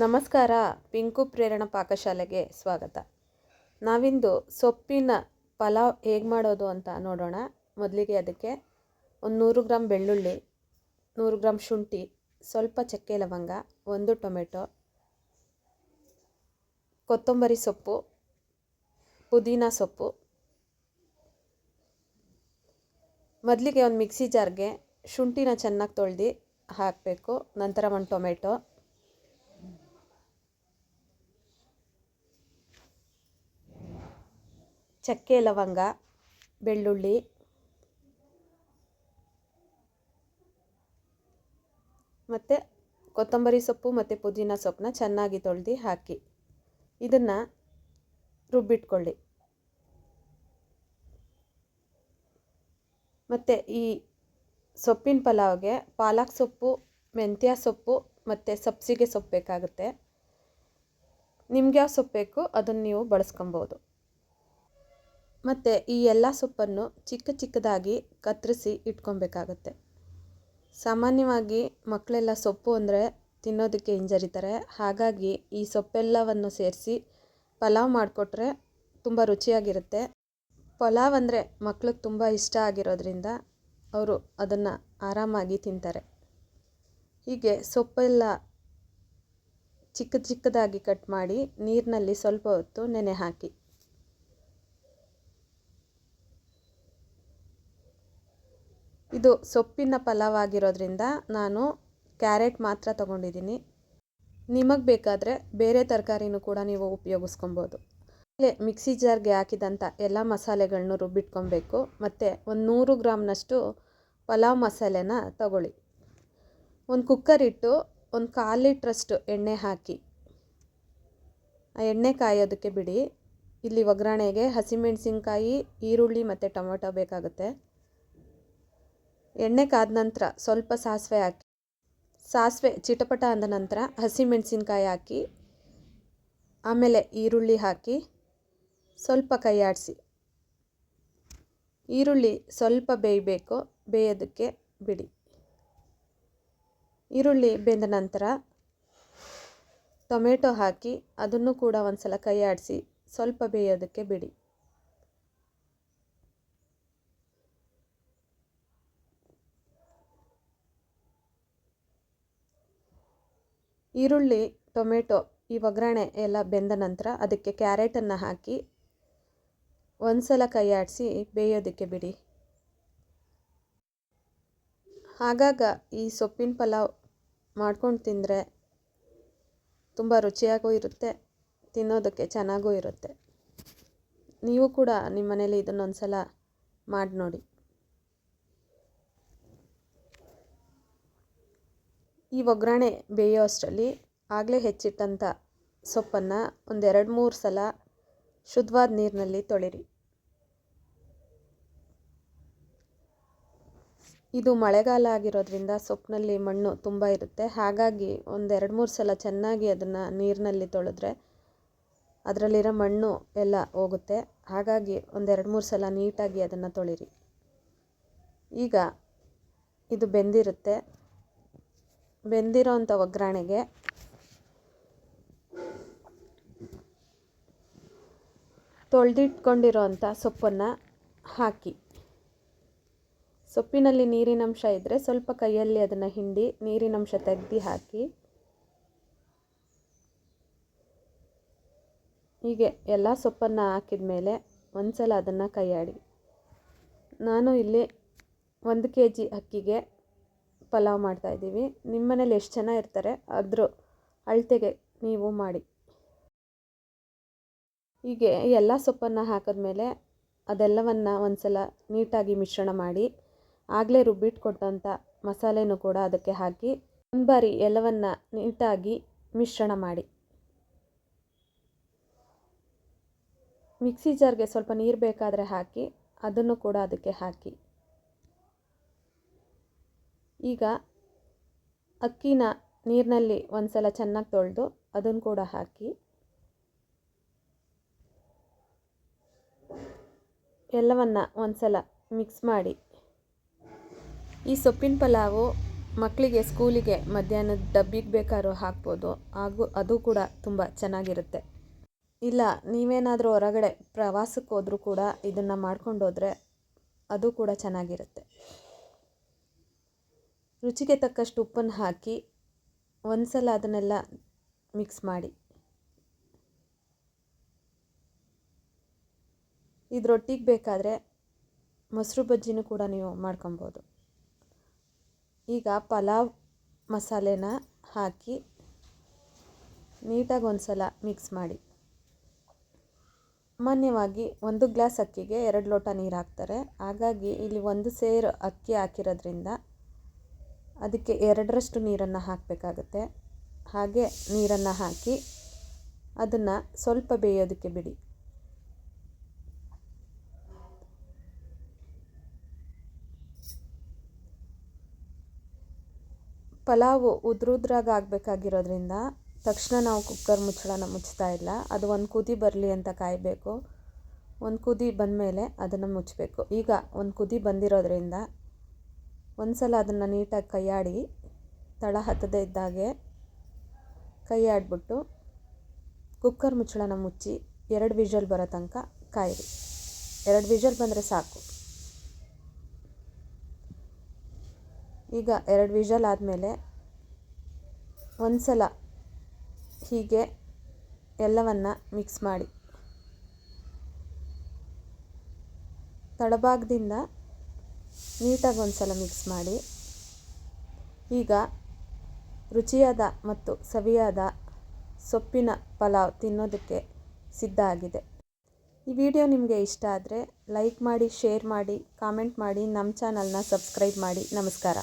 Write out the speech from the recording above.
ನಮಸ್ಕಾರ, ಪಿಂಕು ಪ್ರೇರಣ ಪಾಕಶಾಲೆಗೆ ಸ್ವಾಗತ. ನಾವಿಂದು ಸೊಪ್ಪಿನ ಪಲಾವ್ ಹೇಗೆ ಮಾಡೋದು ಅಂತ ನೋಡೋಣ. ಮೊದಲಿಗೆ ಅದಕ್ಕೆ ಒಂದು ನೂರು ಗ್ರಾಮ್ ಬೆಳ್ಳುಳ್ಳಿ, ನೂರು ಗ್ರಾಮ್ ಶುಂಠಿ, ಸ್ವಲ್ಪ ಚಕ್ಕೆ ಲವಂಗ, ಒಂದು ಟೊಮೆಟೊ, ಕೊತ್ತಂಬರಿ ಸೊಪ್ಪು, ಪುದೀನ ಸೊಪ್ಪು. ಮೊದಲಿಗೆ ಒಂದು ಮಿಕ್ಸಿ ಜಾರ್ಗೆ ಶುಂಠಿನ ಚೆನ್ನಾಗಿ ತೊಳ್ದು ಹಾಕಬೇಕು. ನಂತರ ಒಂದು ಟೊಮೆಟೊ ಚಕ್ಕೆ ಲವಂಗ, ಬೆಳ್ಳುಳ್ಳಿ, ಮತ್ತು ಕೊತ್ತಂಬರಿ ಸೊಪ್ಪು ಮತ್ತು ಪುದೀನ ಸೊಪ್ಪನ್ನ ಚೆನ್ನಾಗಿ ತೊಳೆದು ಹಾಕಿ. ಇದನ್ನು ರುಬ್ಬಿಟ್ಕೊಳ್ಳಿ. ಮತ್ತು ಈ ಸೊಪ್ಪಿನ ಪಲಾವ್ಗೆ ಪಾಲಕ್ ಸೊಪ್ಪು, ಮೆಂತ್ಯ ಸೊಪ್ಪು ಮತ್ತು ಸಬ್ಸಿಗೆ ಸೊಪ್ಪು ಬೇಕಾಗುತ್ತೆ. ನಿಮ್ಗೆ ಯಾವ ಸೊಪ್ಪು ಬೇಕು ಅದನ್ನು ನೀವು ಬಳಸ್ಕೊಬೋದು. ಮತ್ತು ಈ ಎಲ್ಲ ಸೊಪ್ಪನ್ನು ಚಿಕ್ಕ ಚಿಕ್ಕದಾಗಿ ಕತ್ತರಿಸಿ ಇಟ್ಕೊಬೇಕಾಗತ್ತೆ. ಸಾಮಾನ್ಯವಾಗಿ ಮಕ್ಕಳೆಲ್ಲ ಸೊಪ್ಪು ಅಂದರೆ ತಿನ್ನೋದಕ್ಕೆ ಹಿಂಜರಿತಾರೆ. ಹಾಗಾಗಿ ಈ ಸೊಪ್ಪೆಲ್ಲವನ್ನು ಸೇರಿಸಿ ಪಲಾವ್ ಮಾಡಿಕೊಟ್ರೆ ತುಂಬ ರುಚಿಯಾಗಿರುತ್ತೆ. ಪಲಾವ್ ಅಂದರೆ ಮಕ್ಳಿಗೆ ತುಂಬ ಇಷ್ಟ ಆಗಿರೋದ್ರಿಂದ ಅವರು ಅದನ್ನು ಆರಾಮಾಗಿ ತಿಂತಾರೆ. ಹೀಗೆ ಸೊಪ್ಪೆಲ್ಲ ಚಿಕ್ಕ ಚಿಕ್ಕದಾಗಿ ಕಟ್ ಮಾಡಿ ನೀರಿನಲ್ಲಿ ಸ್ವಲ್ಪ ಹೊತ್ತು ನೆನೆ ಹಾಕಿ. ಇದು ಸೊಪ್ಪಿನ ಪಲಾವ್ ಆಗಿರೋದ್ರಿಂದ ನಾನು ಕ್ಯಾರೆಟ್ ಮಾತ್ರ ತಗೊಂಡಿದ್ದೀನಿ. ನಿಮಗೆ ಬೇಕಾದರೆ ಬೇರೆ ತರಕಾರಿನೂ ಕೂಡ ನೀವು ಉಪಯೋಗಿಸ್ಕೊಬೋದು. ಮಿಕ್ಸಿ ಜಾರ್ಗೆ ಹಾಕಿದಂಥ ಎಲ್ಲ ಮಸಾಲೆಗಳನ್ನೂ ರುಬ್ಬಿಟ್ಕೊಬೇಕು. ಮತ್ತು ಒಂದು ನೂರು ಗ್ರಾಮ್ನಷ್ಟು ಪಲಾವ್ ಮಸಾಲೆನ ತಗೊಳ್ಳಿ. ಒಂದು ಕುಕ್ಕರ್ ಇಟ್ಟು ಒಂದು ಕಾಲು ಲೀಟ್ರಷ್ಟು ಎಣ್ಣೆ ಹಾಕಿ. ಆ ಎಣ್ಣೆ ಕಾಯೋದಕ್ಕೆ ಬಿಡಿ. ಇಲ್ಲಿ ಒಗ್ಗರಣೆಗೆ ಹಸಿಮೆಣಸಿನ್ಕಾಯಿ, ಈರುಳ್ಳಿ ಮತ್ತು ಟೊಮೊಟೊ ಬೇಕಾಗುತ್ತೆ. ಎಣ್ಣೆ ಕಾದ ನಂತರ ಸ್ವಲ್ಪ ಸಾಸಿವೆ ಹಾಕಿ, ಸಾಸಿವೆ ಚಿಟಪಟ ಅಂದ ನಂತರ ಹಸಿಮೆಣಸಿನ್ಕಾಯಿ ಹಾಕಿ, ಆಮೇಲೆ ಈರುಳ್ಳಿ ಹಾಕಿ ಸ್ವಲ್ಪ ಕೈ ಆಡಿಸಿ. ಈರುಳ್ಳಿ ಸ್ವಲ್ಪ ಬೇಯಬೇಕು, ಬೇಯೋದಕ್ಕೆ ಬಿಡಿ. ಈರುಳ್ಳಿ ಬೆಂದ ನಂತರ ಟೊಮೆಟೊ ಹಾಕಿ, ಅದನ್ನು ಕೂಡ ಒಂದು ಸಲ ಕೈ ಆಡಿಸಿ ಸ್ವಲ್ಪ ಬೇಯೋದಕ್ಕೆ ಬಿಡಿ. ಈರುಳ್ಳಿ, ಟೊಮೆಟೊ ಈ ಒಗ್ಗರಣೆ ಎಲ್ಲ ಬೆಂದ ನಂತರ ಅದಕ್ಕೆ ಕ್ಯಾರೆಟನ್ನು ಹಾಕಿ ಒಂದು ಸಲ ಕೈ ಆಡಿಸಿ ಬೇಯೋದಕ್ಕೆ ಬಿಡಿ. ಆಗಾಗ ಈ ಸೊಪ್ಪಿನ ಪಲಾವ್ ಮಾಡ್ಕೊಂಡು ತಿಂದರೆ ತುಂಬ ರುಚಿಯಾಗೂ ಇರುತ್ತೆ, ತಿನ್ನೋದಕ್ಕೆ ಚೆನ್ನಾಗೂ ಇರುತ್ತೆ. ನೀವು ಕೂಡ ನಿಮ್ಮ ಮನೇಲಿ ಇದನ್ನೊಂದು ಸಲ ಮಾಡಿ ನೋಡಿ. ಈ ಒಗ್ಗರಣೆ ಬೇಯೋ ಅಷ್ಟರಲ್ಲಿ ಆಗಲೇ ಹೆಚ್ಚಿಟ್ಟಂಥ ಸೊಪ್ಪನ್ನು ಒಂದೆರಡು ಮೂರು ಸಲ ಶುದ್ಧವಾದ ನೀರಿನಲ್ಲಿ ತೊಳಿರಿ. ಇದು ಮಳೆಗಾಲ ಆಗಿರೋದ್ರಿಂದ ಸೊಪ್ಪಿನಲ್ಲಿ ಮಣ್ಣು ತುಂಬ ಇರುತ್ತೆ. ಹಾಗಾಗಿ ಒಂದೆರಡು ಮೂರು ಸಲ ಚೆನ್ನಾಗಿ ಅದನ್ನು ನೀರಿನಲ್ಲಿ ತೊಳೆದ್ರೆ ಅದರಲ್ಲಿರೋ ಮಣ್ಣು ಎಲ್ಲ ಹೋಗುತ್ತೆ. ಹಾಗಾಗಿ ಒಂದೆರಡು ಮೂರು ಸಲ ನೀಟಾಗಿ ಅದನ್ನು ತೊಳಿರಿ. ಈಗ ಇದು ಬೆಂದಿರುತ್ತೆ. ಬೆಂದಿರೋ ಅಂಥ ಒಗ್ಗರಣೆಗೆ ತೊಳೆದಿಟ್ಕೊಂಡಿರೋ ಅಂಥ ಸೊಪ್ಪನ್ನು ಹಾಕಿ. ಸೊಪ್ಪಿನಲ್ಲಿ ನೀರಿನಂಶ ಇದ್ದರೆ ಸ್ವಲ್ಪ ಕೈಯಲ್ಲಿ ಅದನ್ನು ಹಿಂಡಿ ನೀರಿನಂಶ ತೆಗ್ದು ಹಾಕಿ. ಹೀಗೆ ಎಲ್ಲ ಸೊಪ್ಪನ್ನು ಹಾಕಿದ ಮೇಲೆ ಒಂದು ಸಲ ಅದನ್ನು ಕೈಯಾಡಿ. ನಾನು ಇಲ್ಲಿ ಒಂದು ಕೆ ಜಿ ಅಕ್ಕಿಗೆ ಪಲಾವ್ ಮಾಡ್ತಾಯಿದ್ದೀವಿ ನಿಮ್ಮ ಮನೇಲಿ ಎಷ್ಟು ಜನ ಇರ್ತಾರೆ? ಅದ್ರ ಅಳತೆಗೆ ನೀವು ಮಾಡಿ. ಹೀಗೆ ಎಲ್ಲ ಸೊಪ್ಪನ್ನು ಹಾಕಿದ್ಮೇಲೆ ಅದೆಲ್ಲವನ್ನು ಒಂದು ಸಲ ನೀಟಾಗಿ ಮಿಶ್ರಣ ಮಾಡಿ, ಆಗಲೇ ರುಬ್ಬಿಟ್ಕೊಟ್ಟಂಥ ಮಸಾಲೆನೂ ಕೂಡ ಅದಕ್ಕೆ ಹಾಕಿ ಒಂದು ಬಾರಿ ಎಲ್ಲವನ್ನು ನೀಟಾಗಿ ಮಿಶ್ರಣ ಮಾಡಿ. ಮಿಕ್ಸಿ ಜಾರ್ಗೆ ಸ್ವಲ್ಪ ನೀರು ಬೇಕಾದರೆ ಹಾಕಿ, ಅದನ್ನು ಕೂಡ ಅದಕ್ಕೆ ಹಾಕಿ. ಈಗ ಅಕ್ಕಿನ ನೀರಿನಲ್ಲಿ ಒಂದು ಸಲ ಚೆನ್ನಾಗಿ ತೊಳೆದು ಅದನ್ನು ಕೂಡ ಹಾಕಿ. ಎಲ್ಲವನ್ನು ಒಂದು ಸಲ ಮಿಕ್ಸ್ ಮಾಡಿ. ಈ ಸೊಪ್ಪಿನ ಪಲಾವು ಮಕ್ಕಳಿಗೆ ಸ್ಕೂಲಿಗೆ ಮಧ್ಯಾಹ್ನದ ಡಬ್ಬಿಗೆ ಬೇಕಾದ್ರೂ ಹಾಕ್ಬೋದು. ಹಾಗೂ ಅದು ಕೂಡ ತುಂಬ ಚೆನ್ನಾಗಿರುತ್ತೆ. ಇಲ್ಲ, ನೀವೇನಾದರೂ ಹೊರಗಡೆ ಪ್ರವಾಸಕ್ಕೆ ಹೋದರೂ ಕೂಡ ಇದನ್ನು ಮಾಡ್ಕೊಂಡು ಹೋದರೆ ಅದು ಕೂಡ ಚೆನ್ನಾಗಿರುತ್ತೆ. ರುಚಿಗೆ ತಕ್ಕಷ್ಟು ಉಪ್ಪನ್ನು ಹಾಕಿ ಒಂದು ಸಲ ಅದನ್ನೆಲ್ಲ ಮಿಕ್ಸ್ ಮಾಡಿ. ಇದು ರೊಟ್ಟಿಗೆ ಬೇಕಾದರೆ ಮೊಸರು ಬಜ್ಜಿನೂ ಕೂಡ ನೀವು ಮಾಡ್ಕೊಬೋದು. ಈಗ ಪಲಾವ್ ಮಸಾಲೆನ ಹಾಕಿ ನೀಟಾಗಿ ಒಂದು ಸಲ ಮಿಕ್ಸ್ ಮಾಡಿ. ಸಾಮಾನ್ಯವಾಗಿ ಒಂದು ಗ್ಲಾಸ್ ಅಕ್ಕಿಗೆ ಎರಡು ಲೋಟ ನೀರು ಹಾಕ್ತಾರೆ. ಹಾಗಾಗಿ ಇಲ್ಲಿ ಒಂದು ಸೇರು ಅಕ್ಕಿ ಹಾಕಿರೋದ್ರಿಂದ ಅದಕ್ಕೆ ಎರಡರಷ್ಟು ನೀರನ್ನು ಹಾಕಬೇಕಾಗತ್ತೆ. ಹಾಗೆ ನೀರನ್ನು ಹಾಕಿ ಅದನ್ನು ಸ್ವಲ್ಪ ಬೇಯೋದಕ್ಕೆ ಬಿಡಿ. ಪಲಾವು ಉದ್ರುದ್ರಾಗ ಆಗಬೇಕಾಗಿರೋದ್ರಿಂದ ತಕ್ಷಣ ನಾವು ಕುಕ್ಕರ್ ಮುಚ್ಚಳನ ಮುಚ್ತಾ ಇಲ್ಲ. ಅದು ಒಂದು ಕುದಿ ಬರಲಿ ಅಂತ ಕಾಯಬೇಕು. ಒಂದು ಕುದಿ ಬಂದಮೇಲೆ ಅದನ್ನು ಮುಚ್ಚಬೇಕು ಈಗ ಒಂದು ಕುದಿ ಬಂದಿರೋದ್ರಿಂದ ಒಂದು ಸಲ ಅದನ್ನು ನೀಟಾಗಿ ಕೈಯಾಡಿ ತಳ ಹತ್ತದೇ ಇದ್ದಾಗೆ ಕೈಯಾಡಿಬಿಟ್ಟು ಕುಕ್ಕರ್ ಮುಚ್ಚಳನ ಮುಚ್ಚಿ ಎರಡು ವಿಷಲ್ ಬರೋ ತನಕ ಕಾಯಿರಿ. ಎರಡು ವಿಷಲ್ ಬಂದರೆ ಸಾಕು. ಈಗ ಎರಡು ವಿಷಲ್ ಆದಮೇಲೆ ಒಂದು ಸಲ ಹೀಗೆ ಎಲ್ಲವನ್ನು ಮಿಕ್ಸ್ ಮಾಡಿ. ತಳಭಾಗದಿಂದ ನೀಟಾಗಿ ಒಂದು ಸಲ ಮಿಕ್ಸ್ ಮಾಡಿ. ಈಗ ರುಚಿಯಾದ ಮತ್ತು ಸವಿಯಾದ ಸೊಪ್ಪಿನ ಪಲಾವ್ ತಿನ್ನೋದಕ್ಕೆ ಸಿದ್ಧ ಆಗಿದೆ. ಈ ವಿಡಿಯೋ ನಿಮಗೆ ಇಷ್ಟ ಆದರೆ ಲೈಕ್ ಮಾಡಿ, ಶೇರ್ ಮಾಡಿ, ಕಾಮೆಂಟ್ ಮಾಡಿ ನಮ್ಮ ಚಾನಲ್ನ ಸಬ್ಸ್ಕ್ರೈಬ್ ಮಾಡಿ. ನಮಸ್ಕಾರ.